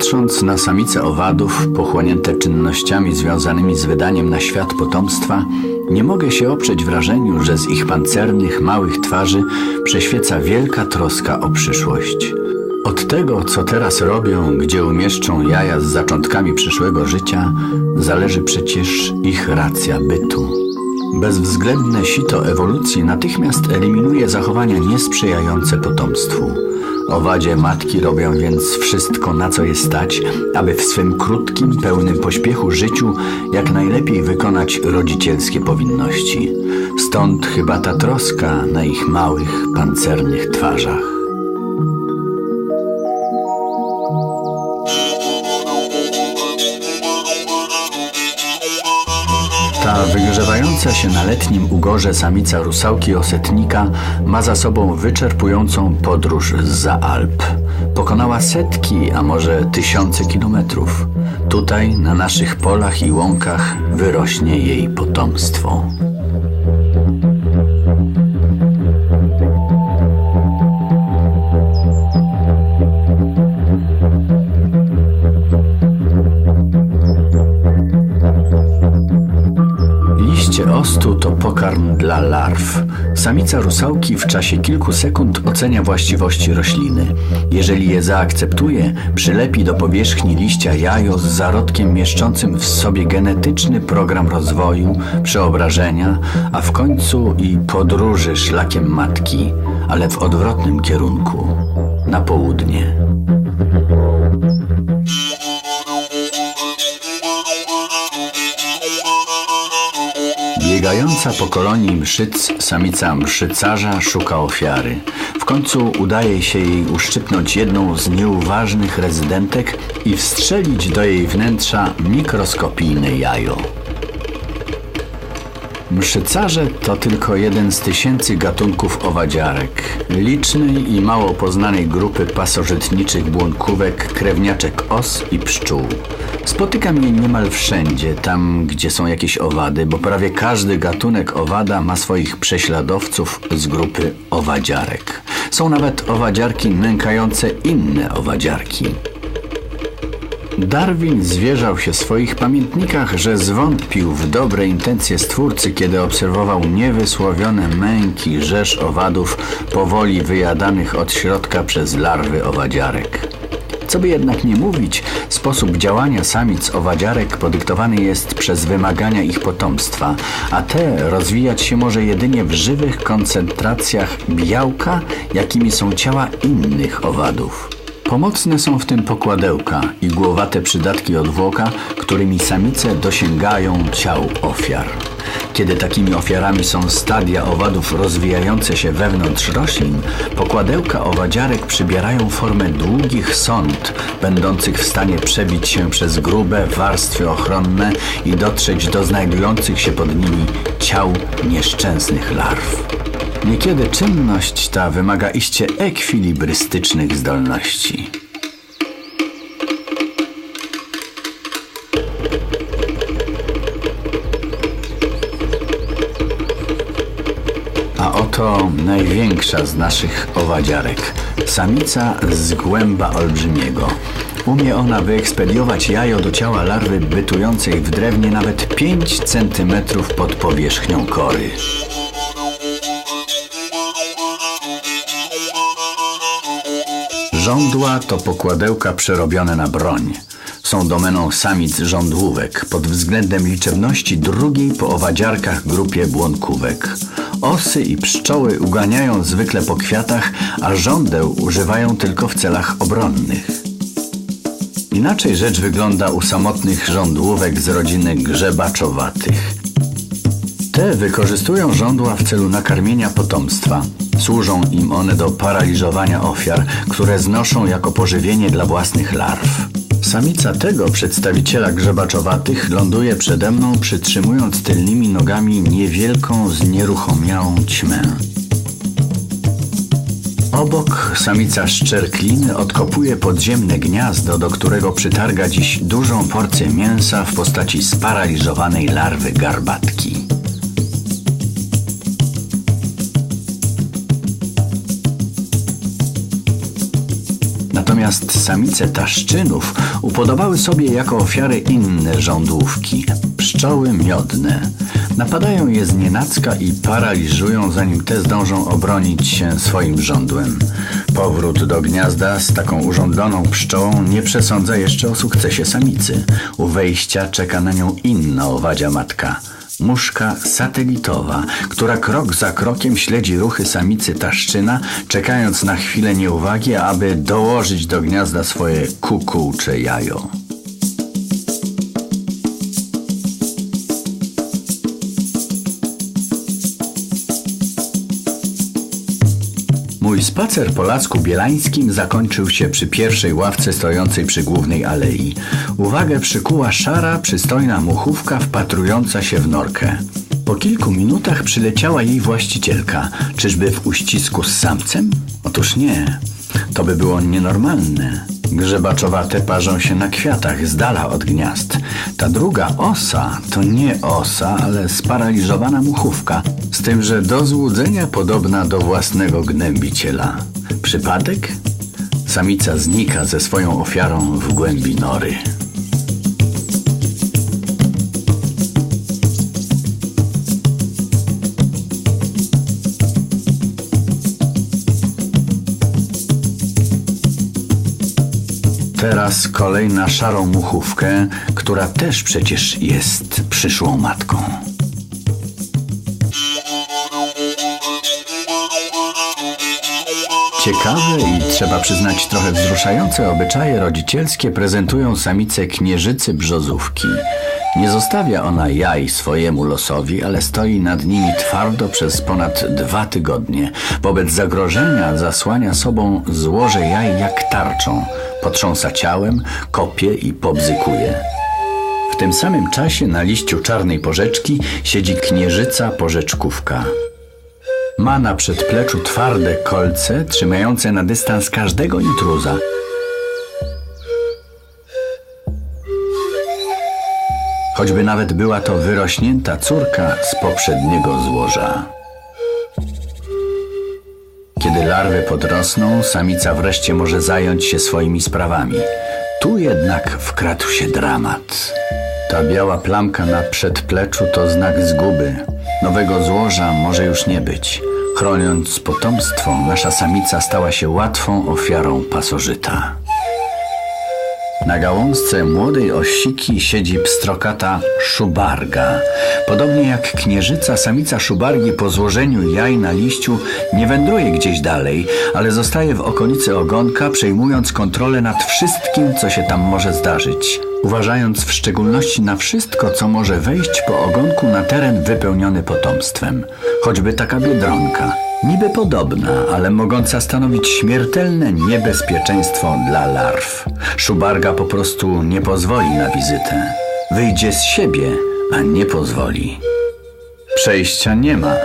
Patrząc na samice owadów pochłonięte czynnościami związanymi z wydaniem na świat potomstwa, nie mogę się oprzeć wrażeniu, że z ich pancernych, małych twarzy prześwieca wielka troska o przyszłość. Od tego, co teraz robią, gdzie umieszczą jaja z zaczątkami przyszłego życia, zależy przecież ich racja bytu. Bezwzględne sito ewolucji natychmiast eliminuje zachowania niesprzyjające potomstwu. Owadzie matki robią więc wszystko, na co je stać, aby w swym krótkim, pełnym pośpiechu życiu jak najlepiej wykonać rodzicielskie powinności. Stąd chyba ta troska na ich małych, pancernych twarzach. Wygrzewająca się na letnim ugorze samica rusałki osetnika ma za sobą wyczerpującą podróż za Alp. Pokonała setki, a może tysiące kilometrów. Tutaj, na naszych polach i łąkach, wyrośnie jej potomstwo. Ostu to pokarm dla larw. Samica rusałki w czasie kilku sekund ocenia właściwości rośliny. Jeżeli je zaakceptuje, przylepi do powierzchni liścia jajo z zarodkiem mieszczącym w sobie genetyczny program rozwoju, przeobrażenia, a w końcu i podróży szlakiem matki, ale w odwrotnym kierunku na południe. Biegająca po kolonii mszyc, samica mszycarza szuka ofiary. W końcu udaje się jej uszczypnąć jedną z nieuważnych rezydentek i wstrzelić do jej wnętrza mikroskopijne jajo. Mszycarze to tylko jeden z tysięcy gatunków owadziarek, licznej i mało poznanej grupy pasożytniczych błonkówek, krewniaczek os i pszczół. Spotykam je niemal wszędzie, tam gdzie są jakieś owady, bo prawie każdy gatunek owada ma swoich prześladowców z grupy owadziarek. Są nawet owadziarki nękające inne owadziarki. Darwin zwierzał się w swoich pamiętnikach, że zwątpił w dobre intencje Stwórcy, kiedy obserwował niewysłowione męki rzesz owadów powoli wyjadanych od środka przez larwy owadziarek. Co by jednak nie mówić, sposób działania samic owadziarek podyktowany jest przez wymagania ich potomstwa, a te rozwijać się może jedynie w żywych koncentracjach białka, jakimi są ciała innych owadów. Pomocne są w tym pokładełka, igłowate przydatki odwłoka, którymi samice dosięgają ciał ofiar. Kiedy takimi ofiarami są stadia owadów rozwijające się wewnątrz roślin, pokładełka owadziarek przybierają formę długich sond, będących w stanie przebić się przez grube warstwy ochronne i dotrzeć do znajdujących się pod nimi ciał nieszczęsnych larw. Niekiedy czynność ta wymaga iście ekwilibrystycznych zdolności. A oto największa z naszych owadziarek. Samica z głęba olbrzymiego. Umie ona wyekspediować jajo do ciała larwy bytującej w drewnie nawet 5 cm pod powierzchnią kory. Żądła to pokładełka przerobione na broń. Są domeną samic żądłówek, pod względem liczebności drugiej po owadziarkach grupie błonkówek. Osy i pszczoły uganiają zwykle po kwiatach, a żądeł używają tylko w celach obronnych. Inaczej rzecz wygląda u samotnych żądłówek z rodziny grzebaczowatych. Te wykorzystują żądła w celu nakarmienia potomstwa. Służą im one do paraliżowania ofiar, które znoszą jako pożywienie dla własnych larw. Samica tego przedstawiciela grzebaczowatych ląduje przede mną, przytrzymując tylnymi nogami niewielką, znieruchomiałą ćmę. Obok samica szczerkliny odkopuje podziemne gniazdo, do którego przytarga dziś dużą porcję mięsa w postaci sparaliżowanej larwy garbatki. Natomiast samice taszczynów upodobały sobie jako ofiary inne żądłówki pszczoły miodne. Napadają je z nienacka i paraliżują, zanim te zdążą obronić się swoim żądłem. Powrót do gniazda z taką urządloną pszczołą nie przesądza jeszcze o sukcesie samicy. U wejścia czeka na nią inna owadzia matka muszka satelitowa, która krok za krokiem śledzi ruchy samicy taszczyna, czekając na chwilę nieuwagi, aby dołożyć do gniazda swoje kukułcze jajo. Spacer po Lasku Bielańskim zakończył się przy pierwszej ławce stojącej przy głównej alei. Uwagę przykuła szara, przystojna muchówka wpatrująca się w norkę. Po kilku minutach przyleciała jej właścicielka. Czyżby w uścisku z samcem? Otóż nie. To by było nienormalne. Grzebaczowate parzą się na kwiatach z dala od gniazd. Ta druga osa to nie osa, ale sparaliżowana muchówka, z tym, że do złudzenia podobna do własnego gnębiciela. Przypadek? Samica znika ze swoją ofiarą w głębi nory. Teraz kolej na szarą muchówkę, która też przecież jest przyszłą matką. Ciekawe i trzeba przyznać trochę wzruszające obyczaje rodzicielskie prezentują samicę knieżycy brzozówki. Nie zostawia ona jaj swojemu losowi, ale stoi nad nimi twardo przez ponad dwa tygodnie. Wobec zagrożenia zasłania sobą złoże jaj jak tarczą. Potrząsa ciałem, kopie i pobzykuje. W tym samym czasie na liściu czarnej porzeczki siedzi knieżyca porzeczkówka. Ma na przedpleczu twarde kolce trzymające na dystans każdego intruza. Choćby nawet była to wyrośnięta córka z poprzedniego złoża. Kiedy larwy podrosną, samica wreszcie może zająć się swoimi sprawami. Tu jednak wkradł się dramat. Ta biała plamka na przedpleczu to znak zguby. Nowego złoża może już nie być. Chroniąc potomstwo, nasza samica stała się łatwą ofiarą pasożyta. Na gałązce młodej osiki siedzi pstrokata szubarga. Podobnie jak knieżyca, samica szubargi po złożeniu jaj na liściu nie wędruje gdzieś dalej, ale zostaje w okolicy ogonka, przejmując kontrolę nad wszystkim, co się tam może zdarzyć. Uważając w szczególności na wszystko, co może wejść po ogonku na teren wypełniony potomstwem. Choćby taka biedronka. Niby podobna, ale mogąca stanowić śmiertelne niebezpieczeństwo dla larw. Szubarga po prostu nie pozwoli na wizytę. Wyjdzie z siebie, a nie pozwoli. Przejścia nie ma.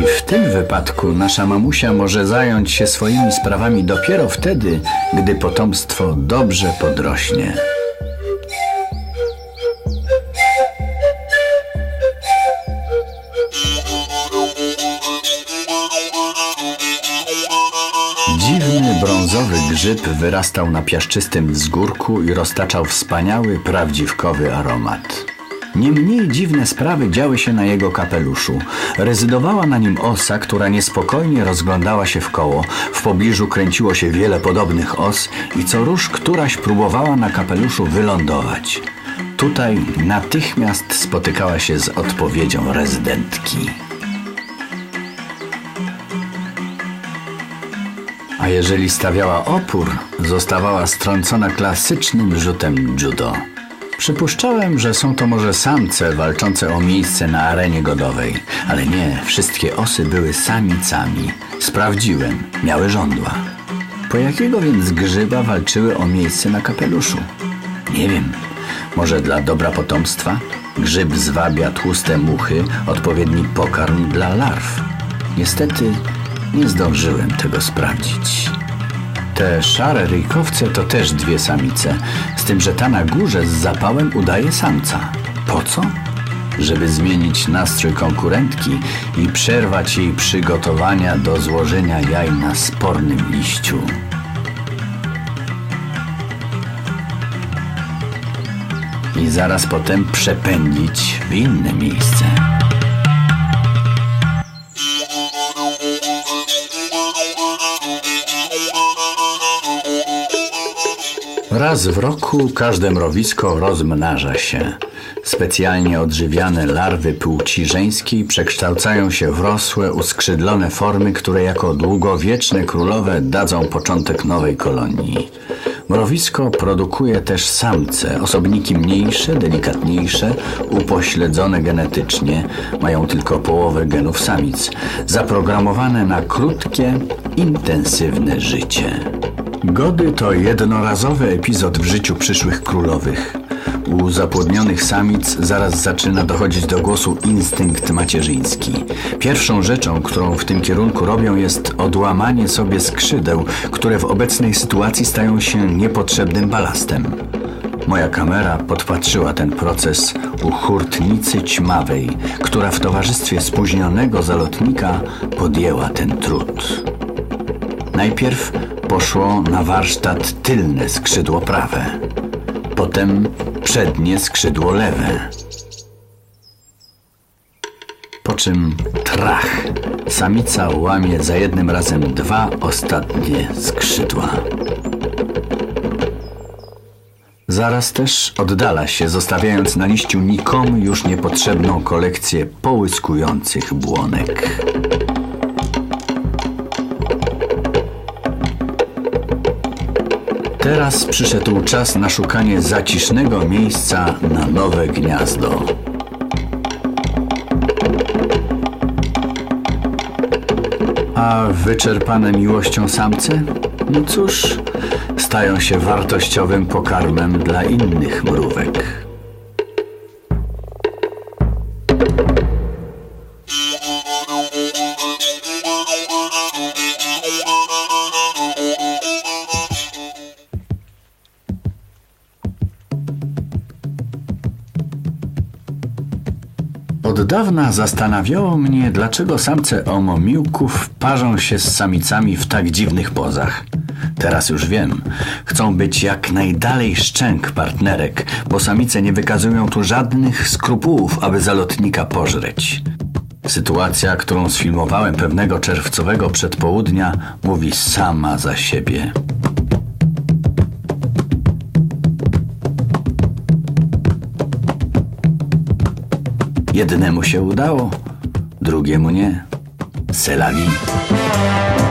I w tym wypadku nasza mamusia może zająć się swoimi sprawami dopiero wtedy, gdy potomstwo dobrze podrośnie. Dziwny brązowy grzyb wyrastał na piaszczystym wzgórku i roztaczał wspaniały, prawdziwkowy aromat. Nie mniej dziwne sprawy działy się na jego kapeluszu. Rezydowała na nim osa, która niespokojnie rozglądała się w koło. W pobliżu kręciło się wiele podobnych os i co róż któraś próbowała na kapeluszu wylądować. Tutaj natychmiast spotykała się z odpowiedzią rezydentki. A jeżeli stawiała opór, zostawała strącona klasycznym rzutem judo. Przypuszczałem, że są to może samce walczące o miejsce na arenie godowej, ale nie, wszystkie osy były samicami. Sprawdziłem, miały żądła. Po jakiego więc grzyba walczyły o miejsce na kapeluszu? Nie wiem. Może dla dobra potomstwa? Grzyb zwabia tłuste muchy, odpowiedni pokarm dla larw. Niestety nie zdążyłem tego sprawdzić. Te szare ryjkowce to też dwie samice, z tym, że ta na górze z zapałem udaje samca. Po co? Żeby zmienić nastrój konkurentki i przerwać jej przygotowania do złożenia jaj na spornym liściu. I zaraz potem przepędzić w inne miejsce. Raz w roku każde mrowisko rozmnaża się. Specjalnie odżywiane larwy płci żeńskiej przekształcają się w rosłe, uskrzydlone formy, które jako długowieczne królowe dadzą początek nowej kolonii. Mrowisko produkuje też samce, osobniki mniejsze, delikatniejsze, upośledzone genetycznie, mają tylko połowę genów samic, zaprogramowane na krótkie, intensywne życie. Gody to jednorazowy epizod w życiu przyszłych królowych. U zapłodnionych samic zaraz zaczyna dochodzić do głosu instynkt macierzyński. Pierwszą rzeczą, którą w tym kierunku robią, jest odłamanie sobie skrzydeł, które w obecnej sytuacji stają się niepotrzebnym balastem. Moja kamera podpatrzyła ten proces u hurtnicy ćmawej, która w towarzystwie spóźnionego zalotnika podjęła ten trud. Najpierw poszło na warsztat tylne skrzydło prawe, potem przednie skrzydło lewe. Po czym trach. Samica łamie za jednym razem dwa ostatnie skrzydła. Zaraz też oddala się, zostawiając na liściu nikomu już niepotrzebną kolekcję połyskujących błonek. Teraz przyszedł czas na szukanie zacisznego miejsca na nowe gniazdo. A wyczerpane miłością samce? No cóż, stają się wartościowym pokarmem dla innych mrówek. Dawna zastanawiało mnie, dlaczego samce omomiłków parzą się z samicami w tak dziwnych pozach. Teraz już wiem. Chcą być jak najdalej szczęk partnerek, bo samice nie wykazują tu żadnych skrupułów, aby zalotnika pożreć. Sytuacja, którą sfilmowałem pewnego czerwcowego przedpołudnia, mówi sama za siebie. Jednemu się udało, drugiemu nie. C'est.